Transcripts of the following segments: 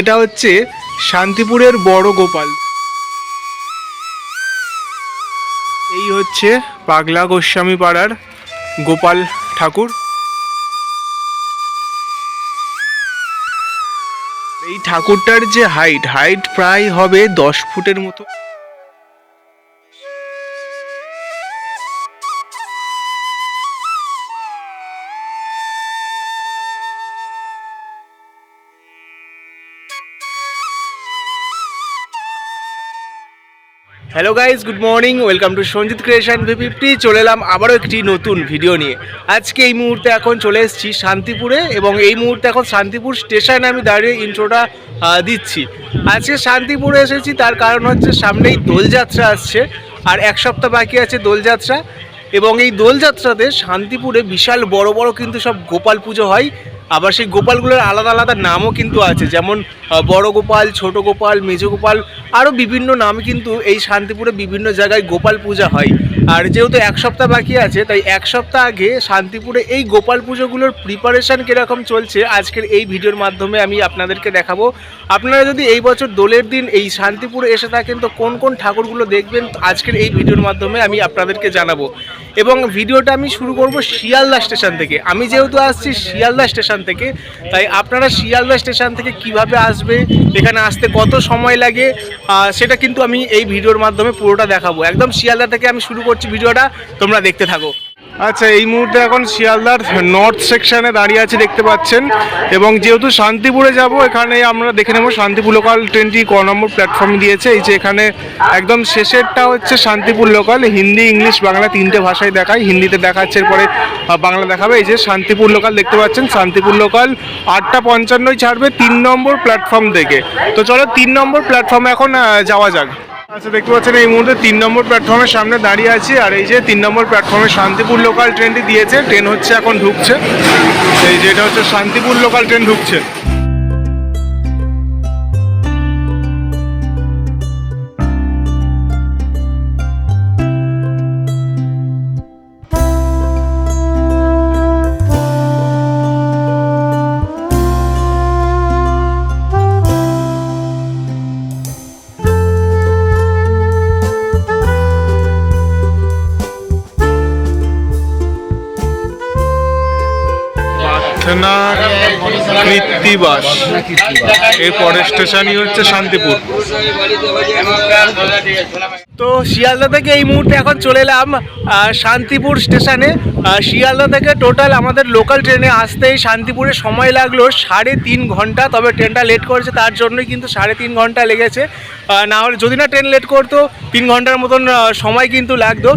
এটা হচ্ছে শান্তিপুরের বড় গোপাল। এই হচ্ছে পাগলা গোস্বামী পাড়ার গোপাল ঠাকুর। এই ঠাকুরটার যে হাইট হাইট প্রায় হবে দশ ফুটের মতো। Hello guys good morning welcome to Sanjit creation V fifty চলে এলাম আবারও একটি নতুন ভিডিও নিয়ে। আজকে এই মুহূর্তে এখন চলে এসেছি শান্তিপুরে এবং এই মুহূর্তে এখন শান্তিপুর স্টেশনে আমি দাঁড়িয়ে ইন্ট্রোটা দিচ্ছি। আজকে শান্তিপুরে এসেছি, তার কারণ হচ্ছে সামনেই দোলযাত্রা আসছে, আর এক সপ্তাহ বাকি আছে দোলযাত্রা। এবং এই দোলযাত্রাতে শান্তিপুরে বিশাল বড় বড় কিন্তু সব গোপাল পুজো হয় আবার সেই গোপালগুলোর আলাদা আলাদা নামও কিন্তু আছে, যেমন বড় গোপাল, ছোট গোপাল, মেজ গোপাল, আরও বিভিন্ন নামে কিন্তু এই শান্তিপুরে বিভিন্ন জায়গায় গোপাল পূজা হয়। আর যেহেতু এক সপ্তাহ বাকি আছে, তাই এক সপ্তাহ আগে শান্তিপুরে এই গোপাল পুজোগুলোর প্রিপারেশন কীরকম চলছে, আজকের এই ভিডিওর মাধ্যমে আমি আপনাদেরকে দেখাবো। আপনারা যদি এই বছর দোলের দিন এই শান্তিপুরে এসে থাকেন, তো কোন কোন ঠাকুরগুলো দেখবেন, আজকের এই ভিডিওর মাধ্যমে আমি আপনাদেরকে জানাব। এবং ভিডিওটা আমি শুরু করব শিয়ালদা স্টেশন থেকে। আমি যেহেতু আসছি শিয়ালদা স্টেশন থেকে, তাই আপনারা শিয়ালদা স্টেশন থেকে কীভাবে আসবে, এখানে আসতে কত সময় লাগে সেটা কিন্তু আমি এই ভিডিওর মাধ্যমে পুরোটা দেখাবো। একদম শিয়ালদা থেকে আমি শুরু করছি ভিডিওটা, তোমরা দেখতে থাকো। আচ্ছা এই মুহূর্তে এখন শিয়ালদার নর্থ সেকশনে দাঁড়িয়ে আছি দেখতে পাচ্ছেন। এবং যেহেতু শান্তিপুরে যাব এখানে আমরা দেখে নেব শান্তিপুর লোকাল ট্রেনটি ক নম্বর প্ল্যাটফর্ম দিয়েছে। এই যে এখানে একদম শেষেরটা হচ্ছে শান্তিপুর লোকাল হিন্দি ইংলিশ বাংলা তিনটে ভাষায় দেখায়। হিন্দিতে দেখাচ্ছে আহ, বাংলা দেখাবে। এই যে শান্তিপুর লোকাল দেখতে পাচ্ছেন শান্তিপুর লোকাল আটটা পঞ্চান্নই ছাড়বে তিন নম্বর প্ল্যাটফর্ম থেকে। তো চলো তিন নম্বর প্ল্যাটফর্মে এখন যাওয়া যাক। আচ্ছা দেখতে পাচ্ছেন এই মুহূর্তে তিন নম্বর প্ল্যাটফর্মের সামনে দাঁড়িয়ে আছি। আর এই যে তিন নম্বর প্ল্যাটফর্মে শান্তিপুর লোকাল ট্রেনটি দিয়েছে। ট্রেন হচ্ছে এখন ঢুকছে। এই যেটা হচ্ছে শান্তিপুর লোকাল ট্রেন ঢুকছে। প্রার্থনা কৃত্তিবাস। এর পরের স্টেশনই হচ্ছে শান্তিপুর। তো শিয়ালদা থেকে এই মুহূর্তে এখন চলে এলাম শান্তিপুর স্টেশনে। শিয়ালদা থেকে টোটাল আমাদের লোকাল ট্রেনে আসতেই শান্তিপুরে সময় লাগল সাড়ে তিন ঘণ্টা, তবে ট্রেনটা লেট করেছে, তার জন্যই কিন্তু সাড়ে তিন ঘণ্টা লেগেছে। না হলে যদি না ট্রেন লেট করতো, তিন ঘণ্টার মতন সময় কিন্তু লাগতো।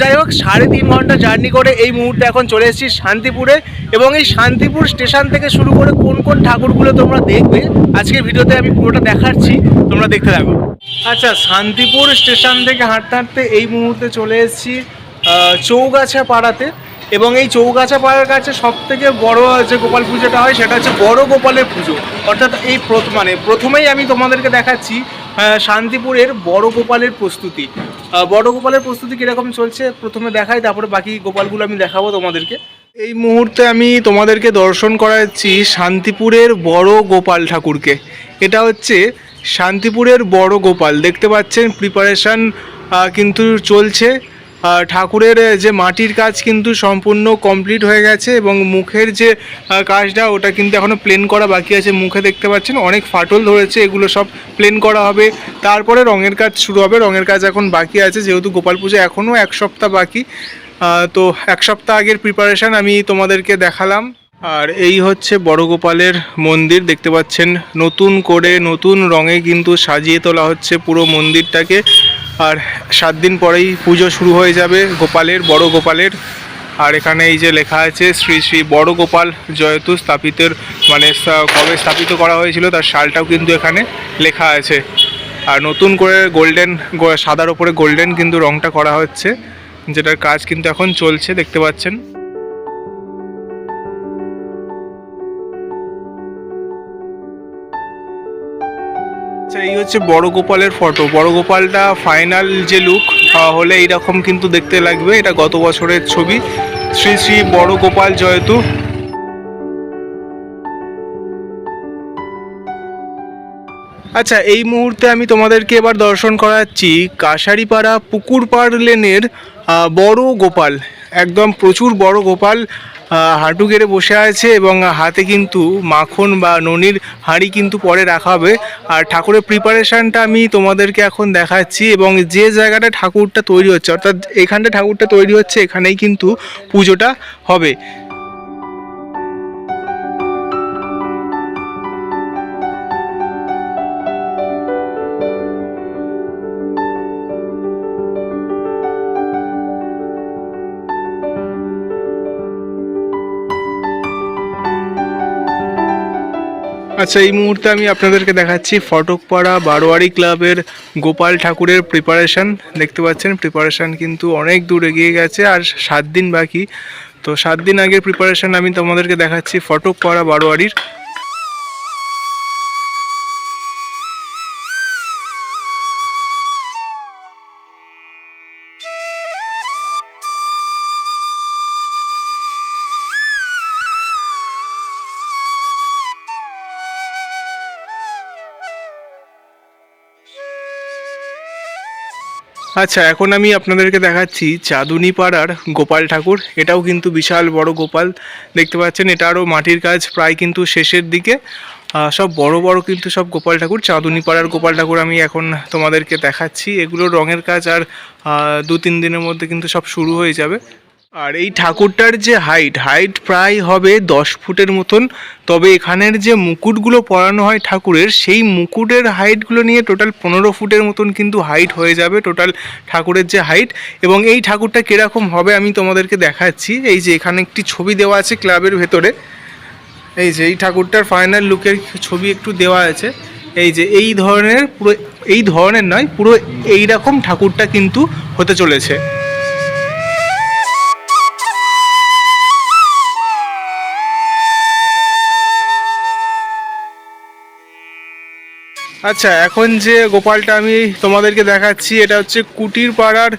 যাই হোক, সাড়ে তিন ঘণ্টা জার্নি করে এই মুহূর্তে এখন চলে এসেছি শান্তিপুরে। এবং এই শান্তিপুর স্টেশন থেকে শুরু করে কোন কোন ঠাকুরগুলো তোমরা দেখবে আজকে ভিডিওতে আমি পুরোটা দেখাচ্ছি। তোমরা দেখতে থাকো। আচ্ছা শান্তিপুর স্টেশন থেকে হাঁটতে হাঁটতে এই মুহূর্তে চলে এসেছি চৌগাছা পাড়াতে। এবং এই চৌগাছা পাড়ার কাছে সব থেকে বড় যে গোপাল পুজোটা হয়, সেটা হচ্ছে বড় গোপালের পুজো। অর্থাৎ এই মানে প্রথমেই আমি তোমাদেরকে দেখাচ্ছি শান্তিপুরের বড় গোপালের প্রস্তুতি। বড় গোপালের প্রস্তুতি কীরকম চলছে? প্রথমে দেখাই, তারপরে বাকি গোপালগুলো আমি দেখাবো তোমাদেরকে। এই মুহূর্তে আমি তোমাদেরকে দর্শন করাচ্ছি শান্তিপুরের বড় গোপাল ঠাকুরকে। এটা হচ্ছে শান্তিপুরের বড় গোপাল দেখতে পাচ্ছেন প্রিপারেশন কিন্তু চলছে। ঠাকুরের যে মাটির কাজ কিন্তু সম্পূর্ণ কমপ্লিট হয়ে গেছে এবং মুখের যে কাজটা ওটা কিন্তু এখনও প্লেন করা বাকি আছে। মুখে দেখতে পাচ্ছেন অনেক ফাটল ধরেছে, এগুলো সব প্লেন করা হবে। তারপরে রঙের কাজ শুরু হবে। রঙের কাজ এখন বাকি আছে, যেহেতু গোপাল পুজো এখনও এক সপ্তাহ বাকি। তো এক সপ্তাহ আগের প্রিপারেশন আমি তোমাদেরকে দেখালাম। আর এই হচ্ছে বড় গোপালের মন্দির, দেখতে পাচ্ছেন। নতুন করে নতুন রঙে কিন্তু সাজিয়ে তোলা হচ্ছে পুরো মন্দিরটাকে। আর সাত দিন পরেই পুজো শুরু হয়ে যাবে গোপালের, বড় গোপালের। আর এখানে এই যে লেখা আছে, শ্রী শ্রী বড় গোপাল জয়তু স্থাপিতের মানে কবে স্থাপিত করা হয়েছিল তার সালটাও কিন্তু এখানে লেখা আছে। আর নতুন করে গোল্ডেন সাদার ওপরে গোল্ডেন কিন্তু রংটা করা হচ্ছে, যেটার কাজ কিন্তু এখন চলছে, দেখতে পাচ্ছেন। আচ্ছা এই হচ্ছে বড় গোপালের ফটো বড় গোপালটা ফাইনাল যে লুক হলে এইরকম কিন্তু দেখতে লাগবে। এটা গত বছরের ছবি। শ্রী শ্রী বড় গোপাল জয়তু। আচ্ছা এই মুহূর্তে আমি তোমাদেরকে এবার দর্শন করাচ্ছি কাশারিপাড়া পুকুরপাড় লেনের বড় গোপাল একদম প্রচুর বড় গোপাল হাঁটু গেড়ে বসে আছে এবং হাতে কিন্তু মাখন বা ননির হাঁড়ি কিন্তু পরে রাখা হবে। আর ঠাকুরের প্রিপারেশানটা আমি তোমাদেরকে এখন দেখাচ্ছি এবং যে জায়গাটা ঠাকুরটা তৈরি হচ্ছে, অর্থাৎ এখানটা ঠাকুরটা তৈরি হচ্ছে, এখানেই কিন্তু পুজোটা হবে। আচ্ছা এই মুহূর্তে আমি আপনাদেরকে দেখাচ্ছি ফটকপাড়া বারোয়ারি ক্লাবের গোপাল ঠাকুরের প্রিপারেশান দেখতে পাচ্ছেন প্রিপারেশান কিন্তু অনেক দূর এগিয়ে গেছে, আর সাত দিন বাকি। তো সাত দিন আগের প্রিপারেশান আমি তোমাদেরকে দেখাচ্ছি ফটকপাড়া বারোয়ারির আচ্ছা এখন আমি আপনাদেরকে দেখাচ্ছি চাঁদুনি পাড়ার গোপাল ঠাকুর। এটাও কিন্তু বিশাল বড় গোপাল, দেখতে পাচ্ছেন, এটা আরও মাটির কাজ প্রায় কিন্তু শেষের দিকে। সব বড় বড় কিন্তু সব গোপাল ঠাকুর চাঁদুনি পাড়ার গোপাল ঠাকুর আমি এখন তোমাদেরকে দেখাচ্ছি। এগুলো রঙের কাজ আর দু তিন দিনের মধ্যে কিন্তু সব শুরু হয়ে যাবে। আর এই ঠাকুরটার যে হাইট হাইট প্রায় হবে দশ ফুটের মতন, তবে এখানের যে মুকুটগুলো পরানো হয় ঠাকুরের, সেই মুকুটের হাইটগুলো নিয়ে টোটাল পনেরো ফুটের মতন কিন্তু হাইট হয়ে যাবে টোটাল ঠাকুরের যে হাইট এবং এই ঠাকুরটা কীরকম হবে আমি তোমাদেরকে দেখাচ্ছি। এই যে এখানে একটি ছবি দেওয়া আছে ক্লাবের ভেতরে। এই যে এই ঠাকুরটার ফাইনাল লুকের ছবি একটু দেওয়া আছে। এই যে এই ধরনের পুরো, এই ধরনের নয়, পুরো এই রকম ঠাকুরটা কিন্তু হতে চলেছে। আচ্ছা এখন যে গোপালটা আমি তোমাদেরকে দেখাচ্ছি, এটা হচ্ছে কুটির পাড়ার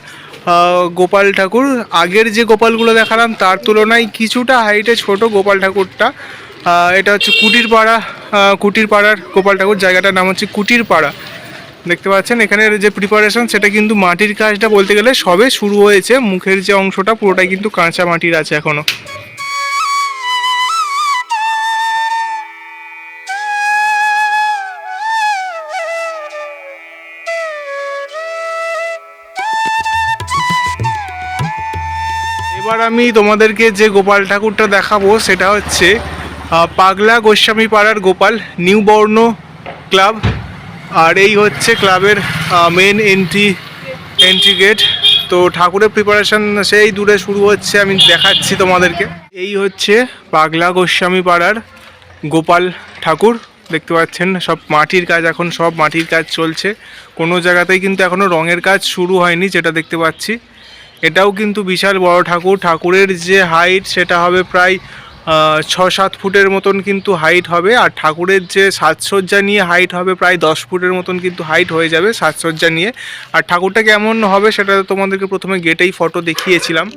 গোপাল ঠাকুর। আগের যে গোপালগুলো দেখালাম, তার তুলনায় কিছুটা হাইটে ছোট গোপাল ঠাকুরটা। এটা হচ্ছে কুটির পাড়া কুটির পাড়ার গোপাল ঠাকুর। জায়গাটার নাম হচ্ছে কুটির পাড়া দেখতে পাচ্ছেন, এখানের যে প্রিপারেশন সেটা কিন্তু মাটির কাজটা বলতে গেলে সবে শুরু হয়েছে। মুখের যে অংশটা, পুরোটাই কিন্তু কাঁচা মাটির আছে এখনও। এবার আমি তোমাদেরকে যে গোপাল ঠাকুরটা দেখাবো, সেটা হচ্ছে পাগলা গোস্বামী পাড়ার গোপাল, নিউ বর্ণ ক্লাব। আর এই হচ্ছে ক্লাবের মেন এন্ট্রি এন্ট্রি গেট তো ঠাকুরের প্রিপারেশন সেই দূরে শুরু হচ্ছে, আমি দেখাচ্ছি তোমাদেরকে। এই হচ্ছে পাগলা গোস্বামী পাড়ার গোপাল ঠাকুর। দেখতে পাচ্ছেন, সব মাটির কাজ, এখন সব মাটির কাজ চলছে। কোনো জায়গাতেই কিন্তু এখনও রঙের কাজ শুরু হয়নি, যেটা দেখতে পাচ্ছি। এটাও কিন্তু বিশাল বড় ঠাকুর। ঠাকুরের যে হাইট সেটা হবে প্রায় ছ সাত ফুটের মতন কিন্তু হাইট হবে। আর ঠাকুরের যে সাজসজ্জা নিয়ে হাইট হবে প্রায় দশ ফুটের মতন কিন্তু হাইট হয়ে যাবে সাজসজ্জা নিয়ে। আর ঠাকুরটা কেমন হবে সেটা তোমাদেরকে প্রথমে গেটেই ফটো দেখিয়েছিলাম।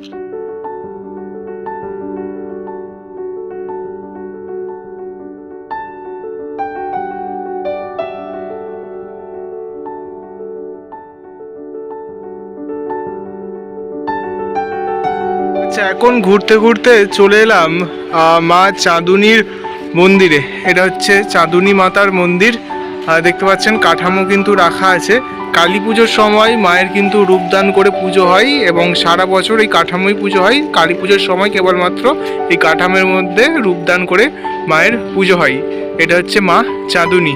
এখন ঘুরতে ঘুরতে চলে এলাম মা চাঁদুনির মন্দিরে। এটা হচ্ছে চাঁদুনি মাতার মন্দির। দেখতে পাচ্ছেন কাঠামো কিন্তু রাখা আছে। কালী পুজোর সময় মায়ের কিন্তু রূপদান করে পুজো হয় এবং সারা বছর এই কাঠামোই পুজো হয়। কালী পুজোর সময় কেবলমাত্র এই কাঠামোর মধ্যে রূপদান করে মায়ের পুজো হয়। এটা হচ্ছে মা চাঁদুনি।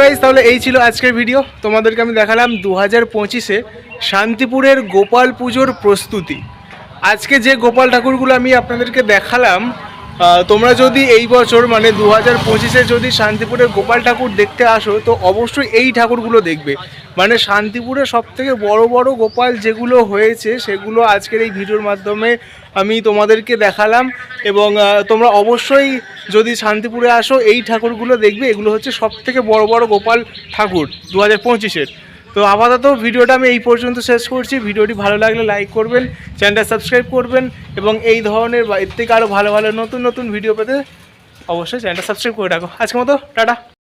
গাইজ তাহলে এই ছিল আজকের ভিডিও তোমাদেরকে আমি দেখালাম দু হাজার পঁচিশে শান্তিপুরের গোপাল পুজোর প্রস্তুতি। আজকে যে গোপাল ঠাকুরগুলো আমি আপনাদেরকে দেখালাম তোমরা যদি এই বছর মানে দু হাজার পঁচিশে যদি শান্তিপুরের গোপাল ঠাকুর দেখতে আসো, তো অবশ্যই এই ঠাকুরগুলো দেখবে। মানে শান্তিপুরে সব থেকে বড় বড় গোপাল যেগুলো হয়েছে, সেগুলো আজকের এই ভিডিওর মাধ্যমে আমি তোমাদেরকে দেখালাম এবং তোমরা অবশ্যই যদি শান্তিপুরে আসো, এই ঠাকুরগুলো দেখবে, এগুলো হচ্ছে সব থেকে বড় বড় গোপাল ঠাকুর দু হাজার পঁচিশের। তো আপাতত ভিডিওটা আমি এই পর্যন্ত শেষ করছি। ভিডিওটি ভালো লাগলে লাইক করবেন, চ্যানেলটা সাবস্ক্রাইব করবেন, এবং এই ধরনের বা এর থেকে আরও ভালো ভালো নতুন নতুন ভিডিও পেতে অবশ্যই চ্যানেলটা সাবস্ক্রাইব করে রাখো। আজকের মতো, টাটা।